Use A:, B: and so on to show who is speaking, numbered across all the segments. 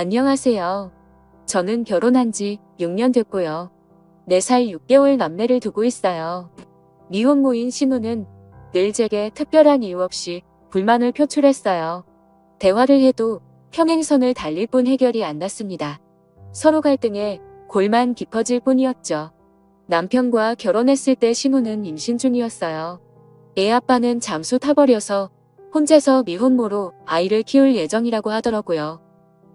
A: 안녕하세요. 저는 결혼한 지 6년 됐고요. 4살 6개월 남매를 두고 있어요. 미혼모인 신우는 늘 제게 특별한 이유 없이 불만을 표출했어요. 대화를 해도 평행선을 달릴 뿐 해결이 안 났습니다. 서로 갈등에 골만 깊어질 뿐이었죠. 남편과 결혼했을 때 신우는 임신 중이었어요. 애 아빠는 잠수 타버려서 혼자서 미혼모로 아이를 키울 예정이라고 하더라고요.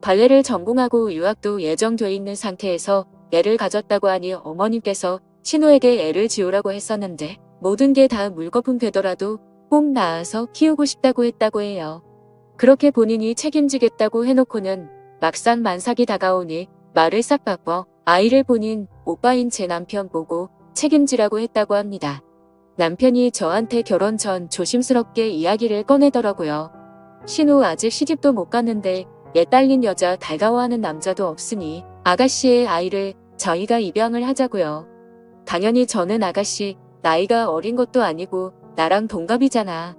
A: 발레를 전공하고 유학도 예정돼 있는 상태에서 애를 가졌다고 하니 어머님께서 신우에게 애를 지우라고 했었는데 모든 게 다 물거품 되더라도 꼭 낳아서 키우고 싶다고 했다고 해요. 그렇게 본인이 책임지겠다고 해놓고는 막상 만삭이 다가오니 말을 싹 바꿔 아이를 본인 오빠인 제 남편 보고 책임지라고 했다고 합니다. 남편이 저한테 결혼 전 조심스럽게 이야기를 꺼내더라고요. 신우 아직 시집도 못 갔는데 애 딸린 여자 달가워하는 남자도 없으니 아가씨의 아이를 저희가 입양을 하자고요. 당연히 저는 아가씨 나이가 어린 것도 아니고 나랑 동갑이잖아.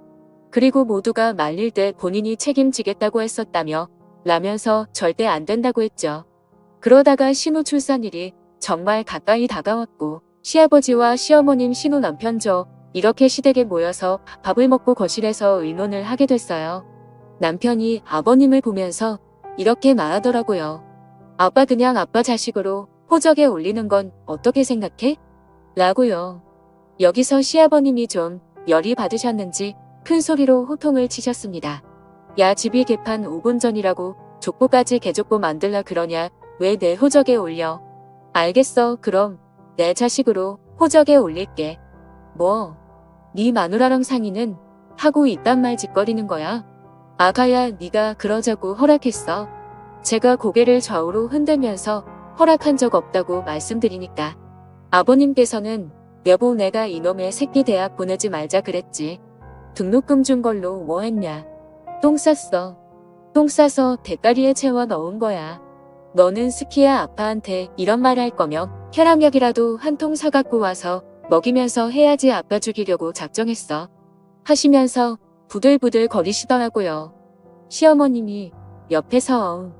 A: 그리고 모두가 말릴 때 본인이 책임지겠다고 했었다며 라면서 절대 안 된다고 했죠. 그러다가 신우 출산일이 정말 가까이 다가왔고 시아버지와 시어머님 신우 남편 저 이렇게 시댁에 모여서 밥을 먹고 거실에서 의논을 하게 됐어요. 남편이 아버님을 보면서 이렇게 말하더라고요. 아빠 그냥 아빠 자식으로 호적에 올리는 건 어떻게 생각해? 라고요. 여기서 시아버님이 좀 열이 받으셨는지 큰 소리로 호통을 치셨습니다. 야 집이 개판 5분 전이라고 족보까지 개족보 만들라 그러냐 왜 내 호적에 올려? 알겠어 그럼 내 자식으로 호적에 올릴게. 뭐? 네 마누라랑 상의는 하고 이딴 말 짓거리는 거야? 아가야 네가 그러자고 허락했어. 제가 고개를 좌우로 흔들면서 허락한 적 없다고 말씀드리니까 아버님께서는 여보 내가 이놈의 새끼 대학 보내지 말자 그랬지. 등록금 준 걸로 뭐 했냐. 똥 쌌어. 똥 싸서 대가리에 채워 넣은 거야. 너는 스키야 아빠한테 이런 말 할 거면 혈압약이라도 한 통 사갖고 와서 먹이면서 해야지 아빠 죽이려고 작정했어. 하시면서 부들부들 거리시더라고요. 시어머님이 옆에서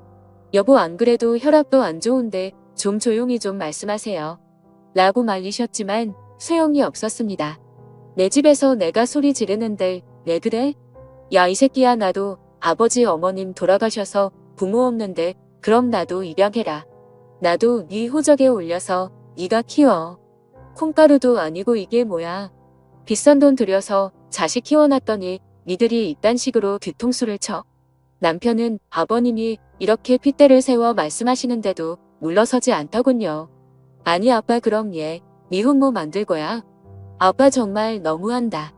A: 여보 안 그래도 혈압도 안 좋은데 좀 조용히 좀 말씀하세요. 라고 말리셨지만 소용이 없었습니다. 내 집에서 내가 소리 지르는데 왜 그래? 야 이 새끼야 나도 아버지 어머님 돌아가셔서 부모 없는데 그럼 나도 입양해라. 나도 네 호적에 올려서 네가 키워. 콩가루도 아니고 이게 뭐야. 비싼 돈 들여서 자식 키워놨더니 니들이 이딴 식으로 뒤통수를 쳐. 남편은 아버님이 이렇게 핏대를 세워 말씀하시는데도 물러서지 않더군요. 아니 아빠 그럼 얘 미혼모 만들 거야. 아빠 정말 너무한다.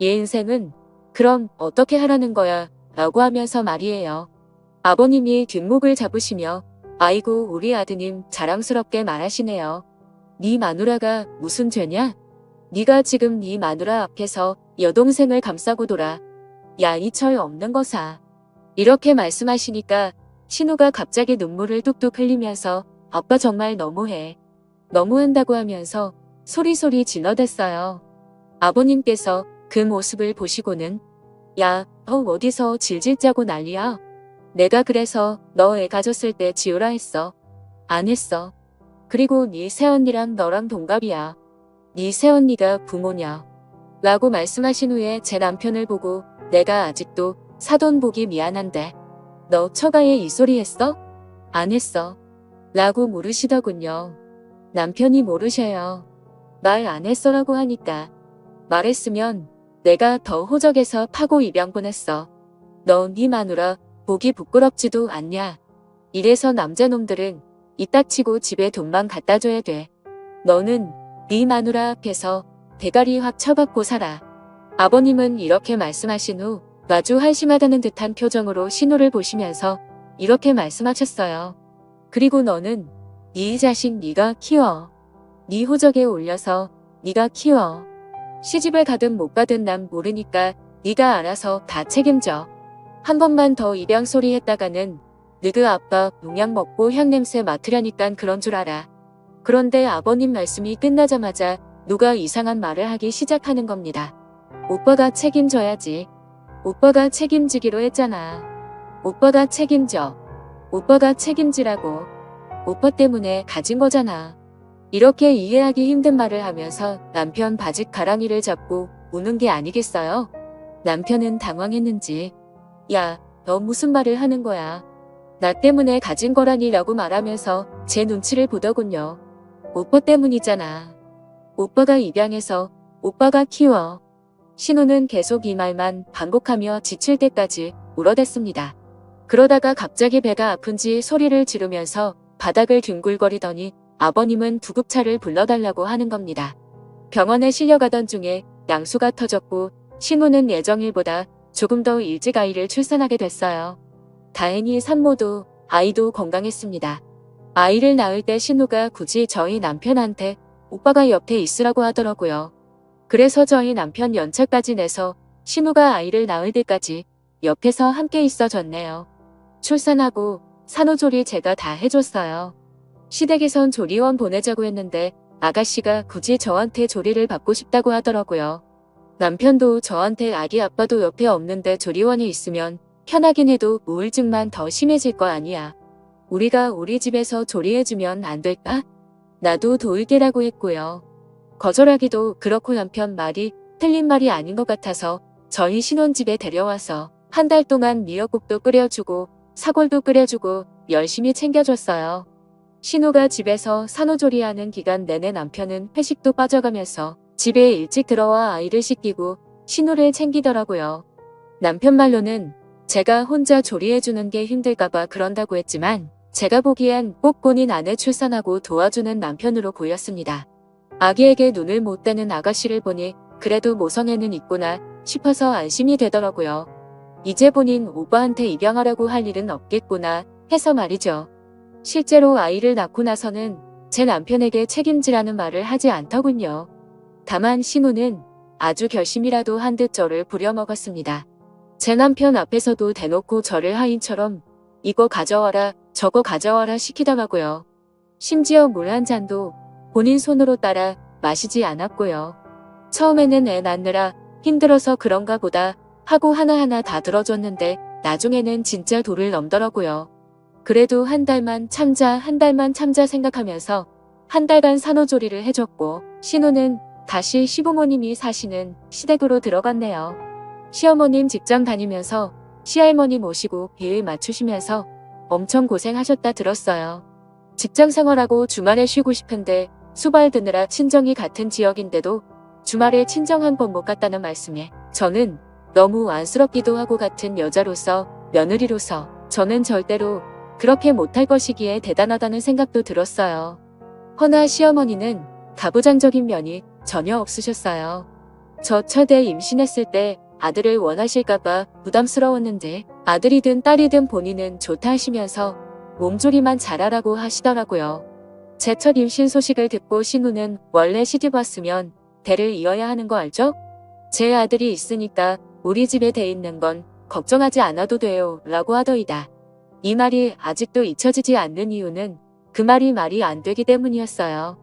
A: 얘 인생은 그럼 어떻게 하라는 거야 라고 하면서 말이에요. 아버님이 뒷목을 잡으시며 아이고 우리 아드님 자랑스럽게 말하시네요. 네 마누라가 무슨 죄냐? 네가 지금 네 마누라 앞에서 여동생을 감싸고 돌아. 야 이 철 없는 거사. 이렇게 말씀하시니까 신우가 갑자기 눈물을 뚝뚝 흘리면서 아빠 정말 너무해. 너무한다고 하면서 소리소리 질러댔어요. 아버님께서 그 모습을 보시고는 야, 너 어디서 질질 짜고 난리야? 내가 그래서 너 애 가졌을 때 지우라 했어. 안 했어. 그리고 네 새언니랑 너랑 동갑이야. 네 새언니가 부모냐. 라고 말씀하신 후에 제 남편을 보고 내가 아직도 사돈 보기 미안한데 너 처가에 이 소리 했어? 안 했어. 라고 물으시더군요. 남편이 모르셔요. 말 안 했어라고 하니까 말했으면 내가 더 호적에서 파고 입양 보냈어. 너 네 마누라 보기 부끄럽지도 않냐. 이래서 남자놈들은 이따치고 집에 돈만 갖다 줘야 돼. 너는 네 마누라 앞에서 대가리 확 쳐박고 살아. 아버님은 이렇게 말씀하신 후 마주 한심하다는 듯한 표정으로 신호를 보시면서 이렇게 말씀하셨어요. 그리고 너는 네 자식 네가 키워. 네 호적에 올려서 네가 키워. 시집을 가든 못 가든 난 모르니까 네가 알아서 다 책임져. 한 번만 더 입양 소리 했다가는 너그 아빠 농약 먹고 향냄새 맡으려니깐 그런 줄 알아. 그런데 아버님 말씀이 끝나자마자 누가 이상한 말을 하기 시작하는 겁니다. 오빠가 책임져야지. 오빠가 책임지기로 했잖아. 오빠가 책임져. 오빠가 책임지라고. 오빠 때문에 가진 거잖아. 이렇게 이해하기 힘든 말을 하면서 남편 바지 가랑이를 잡고 우는 게 아니겠어요? 남편은 당황했는지, 야, 너 무슨 말을 하는 거야? 나 때문에 가진 거라니 라고 말하면서 제 눈치를 보더군요. 오빠 때문이잖아. 오빠가 입양해서 오빠가 키워. 신우는 계속 이 말만 반복하며 지칠 때까지 울어댔습니다. 그러다가 갑자기 배가 아픈지 소리를 지르면서 바닥을 뒹굴거리더니 아버님은 구급차를 불러달라고 하는 겁니다. 병원에 실려가던 중에 양수가 터졌고 신우는 예정일보다 조금 더 일찍 아이를 출산하게 됐어요. 다행히 산모도 아이도 건강했습니다. 아이를 낳을 때 신우가 굳이 저희 남편한테 오빠가 옆에 있으라고 하더라고요. 그래서 저희 남편 연차까지 내서 신우가 아이를 낳을 때까지 옆에서 함께 있어줬네요. 출산하고 산후조리 제가 다 해줬어요. 시댁에선 조리원 보내자고 했는데 아가씨가 굳이 저한테 조리를 받고 싶다고 하더라고요. 남편도 저한테 아기 아빠도 옆에 없는데 조리원에 있으면 편하긴 해도 우울증만 더 심해질 거 아니야. 우리가 우리 집에서 조리해주면 안 될까? 나도 도울게라고 했고요. 거절하기도 그렇고 남편 말이 틀린 말이 아닌 것 같아서 저희 신혼집에 데려와서 한 달 동안 미역국도 끓여주고 사골도 끓여주고 열심히 챙겨줬어요. 신우가 집에서 산후조리하는 기간 내내 남편은 회식도 빠져가면서 집에 일찍 들어와 아이를 씻기고 신우를 챙기더라고요. 남편 말로는 제가 혼자 조리해주는 게 힘들까봐 그런다고 했지만 제가 보기엔 꼭 본인 아내 출산하고 도와주는 남편으로 보였습니다. 아기에게 눈을 못 떼는 아가씨를 보니 그래도 모성애는 있구나 싶어서 안심이 되더라고요. 이제 본인 오빠한테 입양하라고 할 일은 없겠구나 해서 말이죠. 실제로 아이를 낳고 나서는 제 남편에게 책임지라는 말을 하지 않더군요. 다만 신우는 아주 결심이라도 한 듯 저를 부려먹었습니다. 제 남편 앞에서도 대놓고 저를 하인처럼 이거 가져와라 저거 가져와라 시키더라고요. 심지어 물 한 잔도 본인 손으로 따라 마시지 않았고요. 처음에는 애 낳느라 힘들어서 그런가 보다 하고 하나하나 다 들어줬는데 나중에는 진짜 도를 넘더라고요. 그래도 한 달만 참자 한 달만 참자 생각하면서 한 달간 산후조리를 해줬고 신우는 다시 시부모님이 사시는 시댁으로 들어갔네요. 시어머님 직장 다니면서 시할머니 모시고 비을 맞추시면서 엄청 고생하셨다 들었어요. 직장 생활하고 주말에 쉬고 싶은데 수발 드느라 친정이 같은 지역인데도 주말에 친정 한 번 못 갔다는 말씀에 저는 너무 안쓰럽기도 하고 같은 여자로서 며느리로서 저는 절대로 그렇게 못할 것이기에 대단하다는 생각도 들었어요. 허나 시어머니는 가부장적인 면이 전혀 없으셨어요. 저 첫애 임신했을 때 아들을 원하실까봐 부담스러웠는데 아들이든 딸이든 본인은 좋다 하시면서 몸조리만 잘하라고 하시더라고요. 제 첫 임신 소식을 듣고 신우는 원래 시집 왔으면 대를 이어야 하는 거 알죠? 제 아들이 있으니까 우리 집에 돼 있는 건 걱정하지 않아도 돼요 라고 하더이다. 이 말이 아직도 잊혀지지 않는 이유는 그 말이 말이 안 되기 때문이었어요.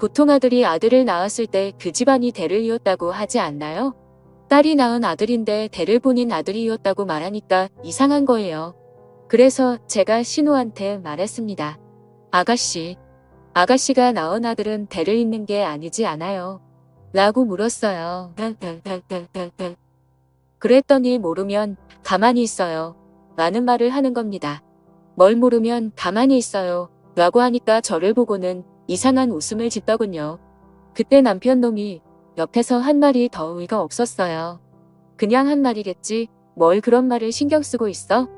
A: 보통 아들이 아들을 낳았을 때 그 집안이 대를 이었다고 하지 않나요? 딸이 낳은 아들인데 대를 본인 아들이 이었다고 말하니까 이상한 거예요. 그래서 제가 신우한테 말했습니다. 아가씨, 아가씨가 낳은 아들은 대를 잇는 게 아니지 않아요. 라고 물었어요. 그랬더니 모르면 가만히 있어요. 라는 말을 하는 겁니다. 뭘 모르면 가만히 있어요. 라고 하니까 저를 보고는 이상한 웃음을 짓더군요. 그때 남편 놈이 옆에서 한 말이 더 의가 없었어요. 그냥 한 말이겠지. 뭘 그런 말을 신경 쓰고 있어?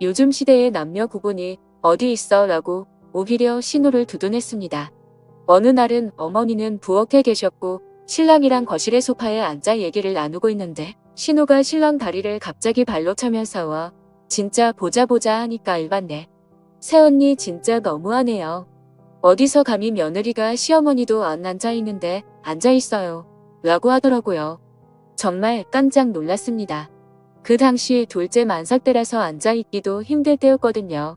A: 요즘 시대의 남녀 구분이 어디 있어? 라고 오히려 신호를 두둔했습니다. 어느 날은 어머니는 부엌에 계셨고 신랑이랑 거실의 소파에 앉아 얘기를 나누고 있는데 신호가 신랑 다리를 갑자기 발로 차면서 와 진짜 보자 보자 하니까 알봤네. 새언니 진짜 너무하네요. 어디서 감히 며느리가 시어머니도 안 앉아 있는데 앉아 있어요. 라고 하더라고요. 정말 깜짝 놀랐습니다. 그 당시 둘째 만삭 때라서 앉아 있기도 힘들 때였거든요.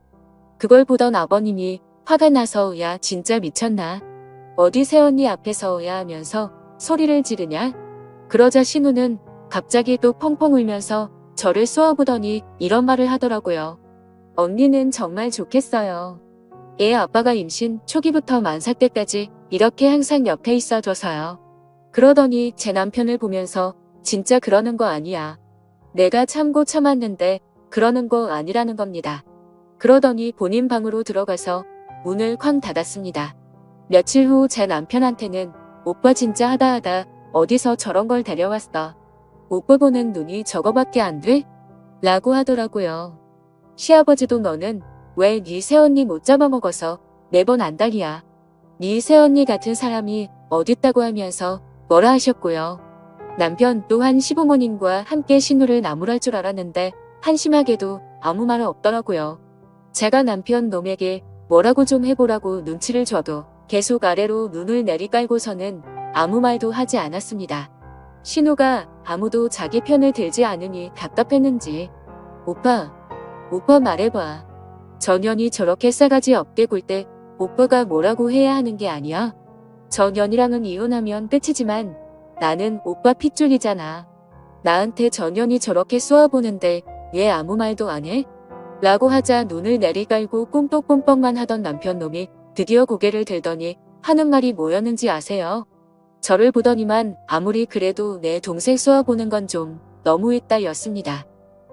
A: 그걸 보던 아버님이 화가 나서 야 진짜 미쳤나? 어디 새언니 앞에서 야 하면서 소리를 지르냐? 그러자 신우는 갑자기 또 펑펑 울면서 저를 쏘아보더니 이런 말을 하더라고요. 언니는 정말 좋겠어요. 애 아빠가 임신 초기부터 만삭 때까지 이렇게 항상 옆에 있어줘서요. 그러더니 제 남편을 보면서 진짜 그러는 거 아니야. 내가 참고 참았는데 그러는 거 아니라는 겁니다. 그러더니 본인 방으로 들어가서 문을 쾅 닫았습니다. 며칠 후 제 남편한테는 오빠 진짜 하다하다 어디서 저런 걸 데려왔어. 오빠 보는 눈이 저거밖에 안 돼? 라고 하더라고요. 시아버지도 너는 왜 네 새언니 못 잡아먹어서 매번 안달이야. 네 새언니 같은 사람이 어딨다고 하면서 뭐라 하셨고요. 남편 또한 시부모님과 함께 신우를 나무랄 줄 알았는데 한심하게도 아무 말 없더라고요. 제가 남편 놈에게 뭐라고 좀 해보라고 눈치를 줘도 계속 아래로 눈을 내리깔고서는 아무 말도 하지 않았습니다. 신우가 아무도 자기 편을 들지 않으니 답답했는지 오빠, 오빠 말해봐. 전현이 저렇게 싸가지 없게 굴 때 오빠가 뭐라고 해야 하는 게 아니야? 전현이랑은 이혼하면 끝이지만 나는 오빠 핏줄이잖아. 나한테 전현이 저렇게 쏘아보는데 왜 아무 말도 안 해? 라고 하자 눈을 내리깔고 꼼뻑꼼뻑만 하던 남편 놈이 드디어 고개를 들더니 하는 말이 뭐였는지 아세요? 저를 보더니만 아무리 그래도 내 동생 쏘아보는 건 좀 너무했다 였습니다.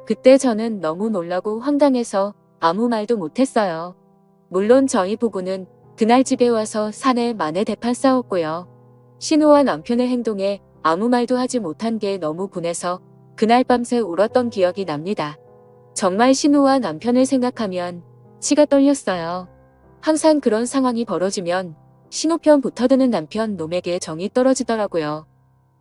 A: 그때 저는 너무 놀라고 황당해서 아무 말도 못했어요. 물론 저희 부부는 그날 집에 와서 사내 만에 대판 싸웠고요. 신우와 남편의 행동에 아무 말도 하지 못한 게 너무 분해서 그날 밤새 울었던 기억이 납니다. 정말 신우와 남편을 생각하면 치가 떨렸어요. 항상 그런 상황이 벌어지면 신우편 붙어드는 남편 놈에게 정이 떨어지더라고요.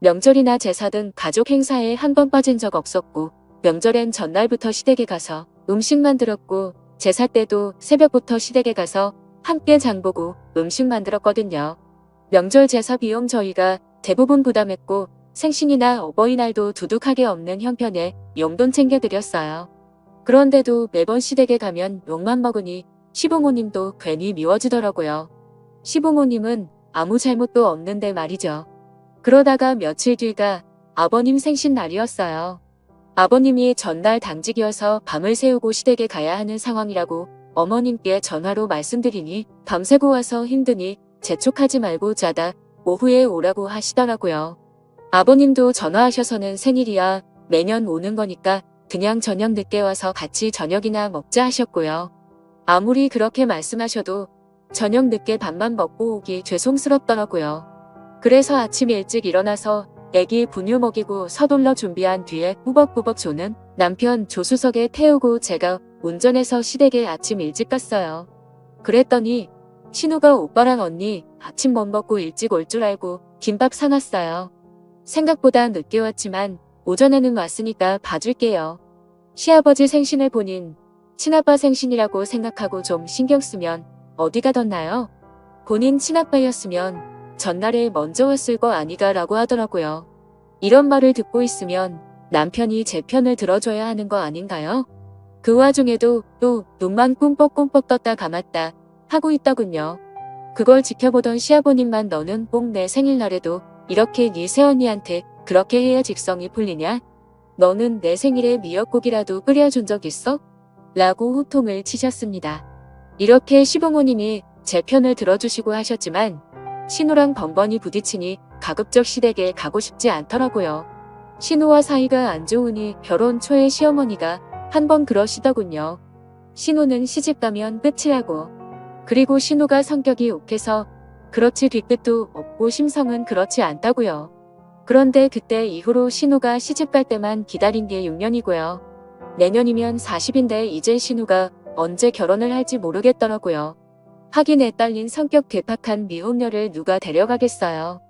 A: 명절이나 제사 등 가족 행사에 한 번 빠진 적 없었고 명절엔 전날부터 시댁에 가서 음식 만들었고 제사 때도 새벽부터 시댁에 가서 함께 장보고 음식 만들었거든요. 명절 제사 비용 저희가 대부분 부담했고 생신이나 어버이날도 두둑하게 없는 형편에 용돈 챙겨드렸어요. 그런데도 매번 시댁에 가면 욕만 먹으니 시부모님도 괜히 미워지더라고요. 시부모님은 아무 잘못도 없는데 말이죠. 그러다가 며칠 뒤가 아버님 생신날이었어요. 아버님이 전날 당직이어서 밤을 새우고 시댁에 가야 하는 상황이라고 어머님께 전화로 말씀드리니 밤새고 와서 힘드니 재촉하지 말고 자다 오후에 오라고 하시더라고요. 아버님도 전화하셔서는 생일이야 매년 오는 거니까 그냥 저녁 늦게 와서 같이 저녁이나 먹자 하셨고요. 아무리 그렇게 말씀하셔도 저녁 늦게 밥만 먹고 오기 죄송스럽더라고요. 그래서 아침 일찍 일어나서 애기 분유 먹이고 서둘러 준비한 뒤에 꾸벅꾸벅 조는 남편 조수석에 태우고 제가 운전해서 시댁에 아침 일찍 갔어요. 그랬더니 신우가 오빠랑 언니 아침 못 먹고 일찍 올 줄 알고 김밥 사놨어요. 생각보다 늦게 왔지만 오전에는 왔으니까 봐줄게요. 시아버지 생신을 본인 친아빠 생신이라고 생각하고 좀 신경 쓰면 어디 가뒀나요? 본인 친아빠였으면 전날에 먼저 왔을 거 아니가 라고 하더라고요. 이런 말을 듣고 있으면 남편이 제 편을 들어줘야 하는 거 아닌가요? 그 와중에도 또 눈만 꿈뻑꿈뻑 떴다 감았다 하고 있더군요. 그걸 지켜보던 시아버님만 너는 꼭 내 생일날에도 이렇게 네 새언니한테 그렇게 해야 직성이 풀리냐? 너는 내 생일에 미역국이라도 끓여준 적 있어? 라고 호통을 치셨습니다. 이렇게 시부모님이 제 편을 들어주시고 하셨지만 신우랑 번번이 부딪히니 가급적 시댁에 가고 싶지 않더라고요. 신우와 사이가 안 좋으니 결혼 초에 시어머니가 한 번 그러시더군요. 신우는 시집 가면 끝이라고. 그리고 신우가 성격이 욱해서 그렇지 뒤끝도 없고 심성은 그렇지 않다고요. 그런데 그때 이후로 신우가 시집 갈 때만 기다린 게 6년이고요. 내년이면 40인데 이제 신우가 언제 결혼을 할지 모르겠더라고요. 하긴 애 딸린 성격 괴팍한 미혼녀를 누가 데려가겠어요.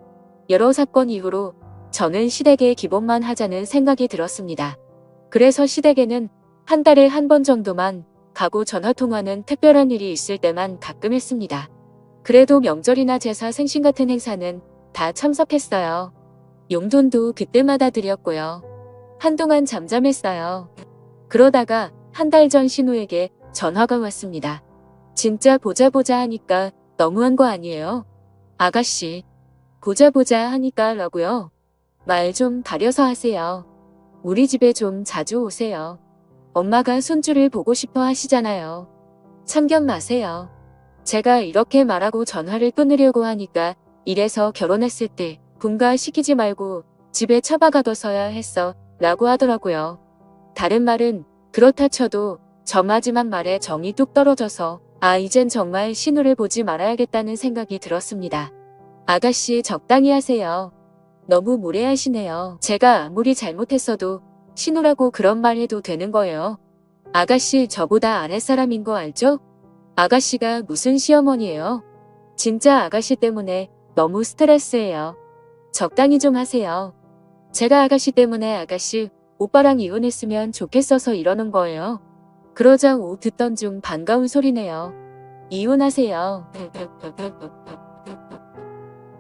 A: 여러 사건 이후로 저는 시댁에 기본만 하자는 생각이 들었습니다. 그래서 시댁에는 한 달에 한 번 정도만 가고 전화통화는 특별한 일이 있을 때만 가끔 했습니다. 그래도 명절이나 제사 생신 같은 행사는 다 참석했어요. 용돈도 그때마다 드렸고요. 한동안 잠잠했어요. 그러다가 한 달 전 신우에게 전화가 왔습니다. 진짜 보자 보자 하니까 너무한 거 아니에요? 아가씨, 보자 보자 하니까 라고요. 말 좀 가려서 하세요. 우리 집에 좀 자주 오세요. 엄마가 손주를 보고 싶어 하시잖아요. 참견 마세요. 제가 이렇게 말하고 전화를 끊으려고 하니까 이래서 결혼했을 때 분가 시키지 말고 집에 처박아둬서야 했어 라고 하더라고요. 다른 말은 그렇다 쳐도 저 마지막 말에 정이 뚝 떨어져서 아 이젠 정말 신우를 보지 말아야겠다는 생각이 들었습니다. 아가씨 적당히 하세요. 너무 무례하시네요. 제가 아무리 잘못했어도 신우라고 그런 말 해도 되는 거예요. 아가씨 저보다 아랫사람인 거 알죠? 아가씨가 무슨 시어머니예요? 진짜 아가씨 때문에 너무 스트레스예요. 적당히 좀 하세요. 제가 아가씨 때문에 아가씨 오빠랑 이혼했으면 좋겠어서 이러는 거예요. 그러자 오 듣던 중 반가운 소리네요. 이혼하세요.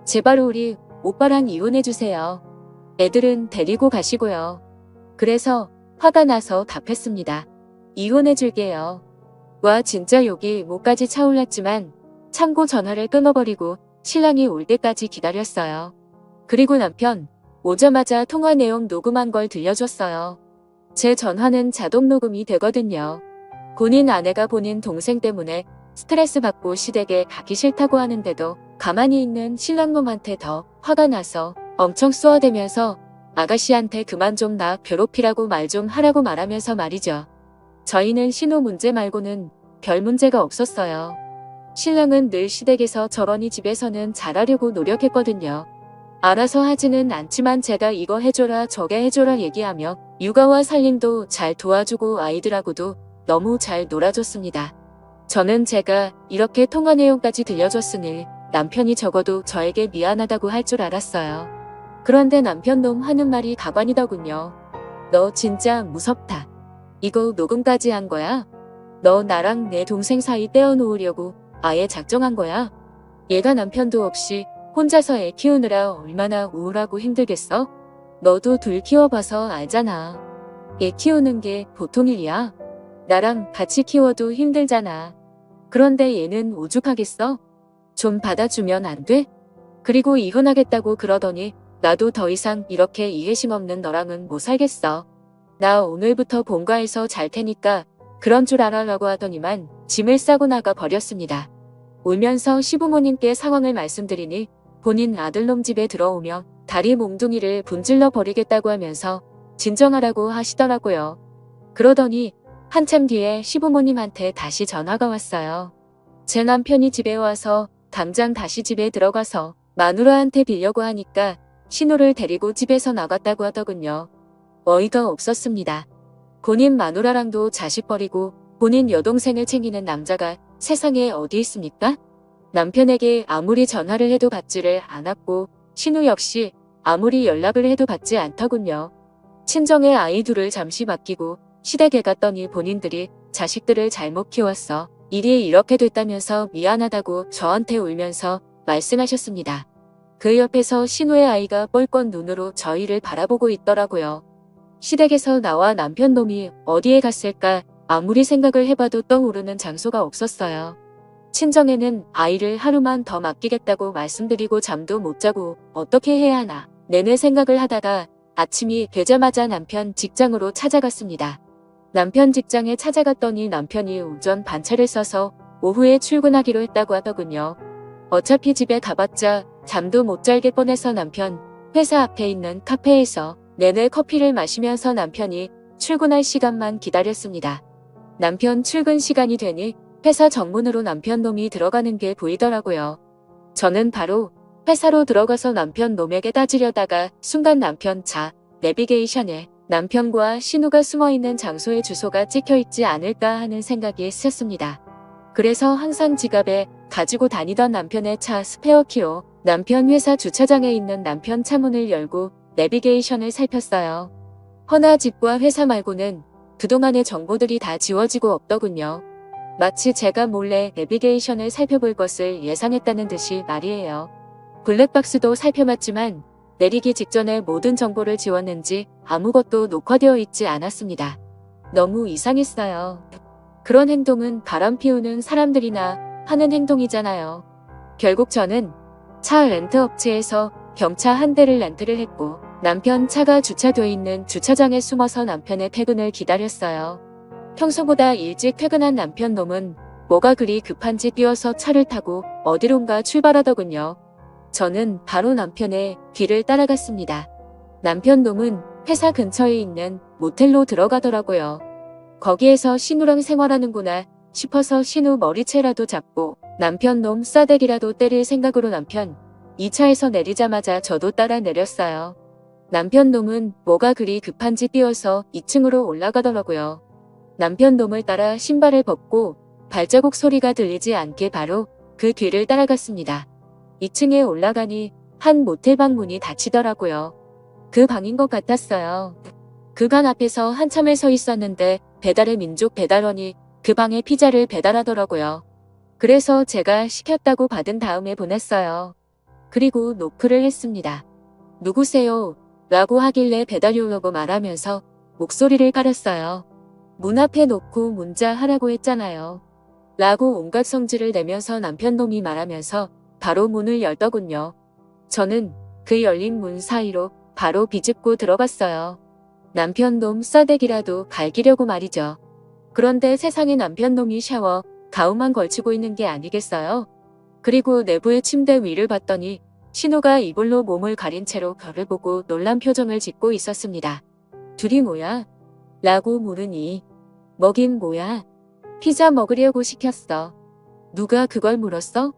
A: 제발 우리 오빠랑 이혼해주세요. 애들은 데리고 가시고요. 그래서 화가 나서 답했습니다. 이혼해줄게요. 와 진짜 욕이 목까지 차올랐지만 참고 전화를 끊어버리고 신랑이 올 때까지 기다렸어요. 그리고 남편 오자마자 통화 내용 녹음한 걸 들려줬어요. 제 전화는 자동 녹음이 되거든요. 본인 아내가 본인 동생 때문에 스트레스 받고 시댁에 가기 싫다고 하는데도 가만히 있는 신랑놈한테 더 화가 나서 엄청 쏘아대면서 아가씨한테 그만 좀 나 괴롭히라고 말 좀 하라고 말하면서 말이죠. 저희는 신호 문제 말고는 별 문제가 없었어요. 신랑은 늘 시댁에서 저러니 집에서는 잘하려고 노력했거든요. 알아서 하지는 않지만 제가 이거 해줘라 저게 해줘라 얘기하며 육아와 살림도 잘 도와주고 아이들하고도 너무 잘 놀아줬습니다. 저는 제가 이렇게 통화 내용까지 들려줬으니 남편이 적어도 저에게 미안하다고 할 줄 알았어요. 그런데 남편 놈 하는 말이 가관이더군요. 너 진짜 무섭다. 이거 녹음까지 한 거야? 너 나랑 내 동생 사이 떼어놓으려고 아예 작정한 거야? 얘가 남편도 없이 혼자서 애 키우느라 얼마나 우울하고 힘들겠어? 너도 둘 키워봐서 알잖아. 애 키우는 게 보통 일이야. 나랑 같이 키워도 힘들잖아. 그런데 얘는 오죽하겠어? 좀 받아주면 안 돼? 그리고 이혼하겠다고 그러더니 나도 더 이상 이렇게 이해심 없는 너랑은 못 살겠어. 나 오늘부터 본가에서 잘 테니까 그런 줄 알아라고 하더니만 짐을 싸고 나가 버렸습니다. 울면서 시부모님께 상황을 말씀드리니 본인 아들놈 집에 들어오며 다리 몽둥이를 분질러 버리겠다고 하면서 진정하라고 하시더라고요. 그러더니 한참 뒤에 시부모님한테 다시 전화가 왔어요. 제 남편이 집에 와서 당장 다시 집에 들어가서 마누라한테 빌려고 하니까 신호를 데리고 집에서 나갔다고 하더군요. 어이가 없었습니다. 본인 마누라랑도 자식 버리고 본인 여동생을 챙기는 남자가 세상에 어디 있습니까? 남편에게 아무리 전화를 해도 받지를 않았고 신우 역시 아무리 연락을 해도 받지 않더군요. 친정의 아이 둘을 잠시 맡기고 시댁에 갔더니 본인들이 자식들을 잘못 키웠어. 일이 이렇게 됐다면서 미안하다고 저한테 울면서 말씀하셨습니다. 그 옆에서 신우의 아이가 뻘건 눈으로 저희를 바라보고 있더라고요. 시댁에서 나와 남편 놈이 어디에 갔을까 아무리 생각을 해봐도 떠오르는 장소가 없었어요. 친정에는 아이를 하루만 더 맡기겠다고 말씀드리고 잠도 못 자고 어떻게 해야 하나 내내 생각을 하다가 아침이 되자마자 남편 직장으로 찾아갔습니다. 남편 직장에 찾아갔더니 남편이 오전 반차를 써서 오후에 출근하기로 했다고 하더군요. 어차피 집에 가봤자 잠도 못 잘게 뻔해서 남편 회사 앞에 있는 카페에서 내내 커피를 마시면서 남편이 출근할 시간만 기다렸습니다. 남편 출근 시간이 되니 회사 정문으로 남편 놈이 들어가는 게 보이더라고요. 저는 바로 회사로 들어가서 남편 놈에게 따지려다가 순간 남편 차 내비게이션에 남편과 신우가 숨어있는 장소의 주소가 찍혀있지 않을까 하는 생각이 스쳤습니다. 그래서 항상 지갑에 가지고 다니던 남편의 차 스페어 키로 남편 회사 주차장에 있는 남편 차문을 열고 내비게이션을 살폈어요. 허나 집과 회사 말고는 그동안의 정보들이 다 지워지고 없더군요. 마치 제가 몰래 내비게이션을 살펴볼 것을 예상했다는 듯이 말이에요. 블랙박스도 살펴봤지만 내리기 직전에 모든 정보를 지웠는지 아무것도 녹화되어 있지 않았습니다. 너무 이상했어요. 그런 행동은 바람 피우는 사람들이나 하는 행동이잖아요. 결국 저는 차 렌트 업체에서 경차 한 대를 렌트를 했고 남편 차가 주차되어 있는 주차장에 숨어서 남편의 퇴근을 기다렸어요. 평소보다 일찍 퇴근한 남편 놈은 뭐가 그리 급한지 뛰어서 차를 타고 어디론가 출발하더군요. 저는 바로 남편의 뒤를 따라갔습니다. 남편 놈은 회사 근처에 있는 모텔로 들어가더라고요. 거기에서 신우랑 생활하는구나 싶어서 신우 머리채라도 잡고 남편 놈 싸대기라도 때릴 생각으로 남편 2차에서 내리자마자 저도 따라 내렸어요. 남편 놈은 뭐가 그리 급한지 뛰어서 2층으로 올라가더라고요. 남편 놈을 따라 신발을 벗고 발자국 소리가 들리지 않게 바로 그 뒤를 따라갔습니다. 2층에 올라가니 한 모텔방 문이 닫히더라고요. 그 방인 것 같았어요. 그 방 앞에서 한참을 서 있었는데 배달의 민족 배달원이 그 방에 피자를 배달하더라고요. 그래서 제가 시켰다고 받은 다음에 보냈어요. 그리고 노크를 했습니다. 누구세요? 라고 하길래 배달료라고 말하면서 목소리를 가렸어요. 문 앞에 놓고 문자 하라고 했잖아요. 라고 온갖 성질을 내면서 남편놈이 말하면서 바로 문을 열더군요. 저는 그 열린 문 사이로 바로 비집고 들어갔어요. 남편놈 싸대기라도 갈기려고 말이죠. 그런데 세상에 남편놈이 샤워, 가운만 걸치고 있는 게 아니겠어요? 그리고 내부의 침대 위를 봤더니 신우가 이불로 몸을 가린 채로 저를 보고 놀란 표정을 짓고 있었습니다. 둘이 뭐야? 라고 물으니 먹인 뭐야? 피자 먹으려고 시켰어. 누가 그걸 물었어?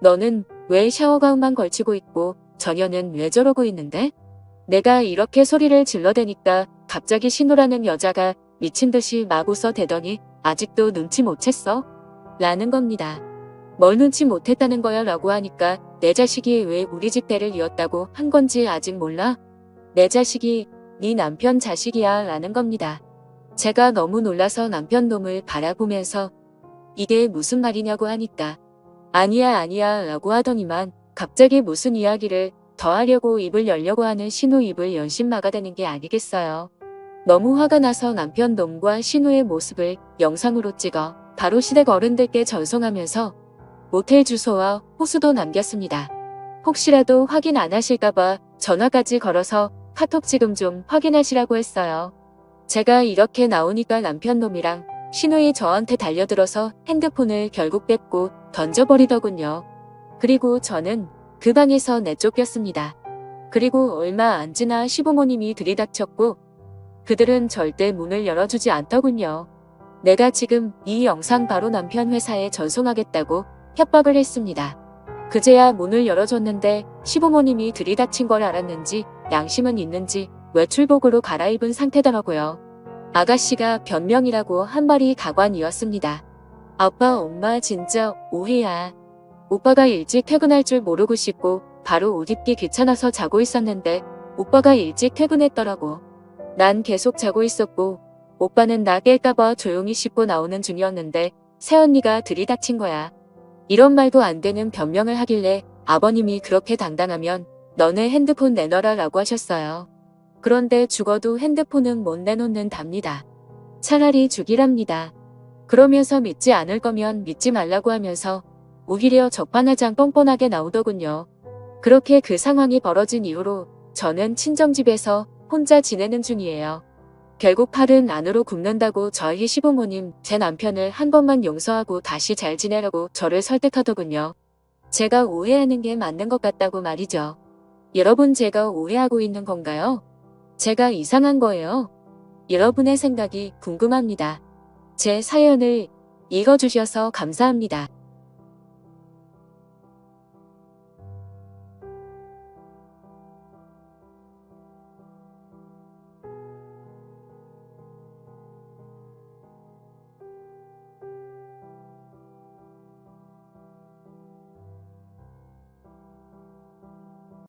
A: 너는 왜 샤워가운만 걸치고 있고 전혀는 왜 저러고 있는데? 내가 이렇게 소리를 질러대니까 갑자기 신우라는 여자가 미친 듯이 마구서 대더니 아직도 눈치 못 챘어? 라는 겁니다. 뭘 눈치 못했다는 거야 라고 하니까 내 자식이 왜 우리 집 대를 이었다고 한 건지 아직 몰라? 내 자식이 네 남편 자식이야 라는 겁니다. 제가 너무 놀라서 남편 놈을 바라보면서 이게 무슨 말이냐고 하니까 아니야 아니야 라고 하더니만 갑자기 무슨 이야기를 더 하려고 입을 열려고 하는 신우 입을 연신 막아대는 게 아니겠어요. 너무 화가 나서 남편 놈과 신우의 모습을 영상으로 찍어 바로 시댁 어른들께 전송하면서 모텔 주소와 호수도 남겼습니다. 혹시라도 확인 안 하실까봐 전화까지 걸어서 카톡 지금 좀 확인하시라고 했어요. 제가 이렇게 나오니까 남편 놈이랑 신우이 저한테 달려들어서 핸드폰을 결국 뺏고 던져버리더군요. 그리고 저는 그 방에서 내쫓겼습니다. 그리고 얼마 안 지나 시부모님이 들이닥쳤고 그들은 절대 문을 열어주지 않더군요. 내가 지금 이 영상 바로 남편 회사에 전송하겠다고 협박을 했습니다. 그제야 문을 열어줬는데 시부모님이 들이닥친 걸 알았는지 양심은 있는지 외출복으로 갈아입은 상태더라고요. 아가씨가 변명이라고 한 말이 가관이었습니다. 아빠 엄마 진짜 오해야. 오빠가 일찍 퇴근할 줄 모르고 씻고 바로 옷 입기 귀찮아서 자고 있었는데 오빠가 일찍 퇴근했더라고. 난 계속 자고 있었고 오빠는 나 깰까봐 조용히 씻고 나오는 중이었는데 새언니가 들이닥친 거야. 이런 말도 안 되는 변명을 하길래 아버님이 그렇게 당당하면 너네 핸드폰 내놔라 라고 하셨어요. 그런데 죽어도 핸드폰은 못 내놓는 답니다. 차라리 죽이랍니다. 그러면서 믿지 않을 거면 믿지 말라고 하면서 오히려 적반하장 뻔뻔하게 나오더군요. 그렇게 그 상황이 벌어진 이후로 저는 친정집에서 혼자 지내는 중이에요. 결국 팔은 안으로 굽는다고 저희 시부모님 제 남편을 한 번만 용서하고 다시 잘 지내라고 저를 설득하더군요. 제가 오해하는 게 맞는 것 같다고 말이죠. 여러분 제가 오해하고 있는 건가요? 제가 이상한 거예요. 여러분의 생각이 궁금합니다. 제 사연을 읽어주셔서 감사합니다.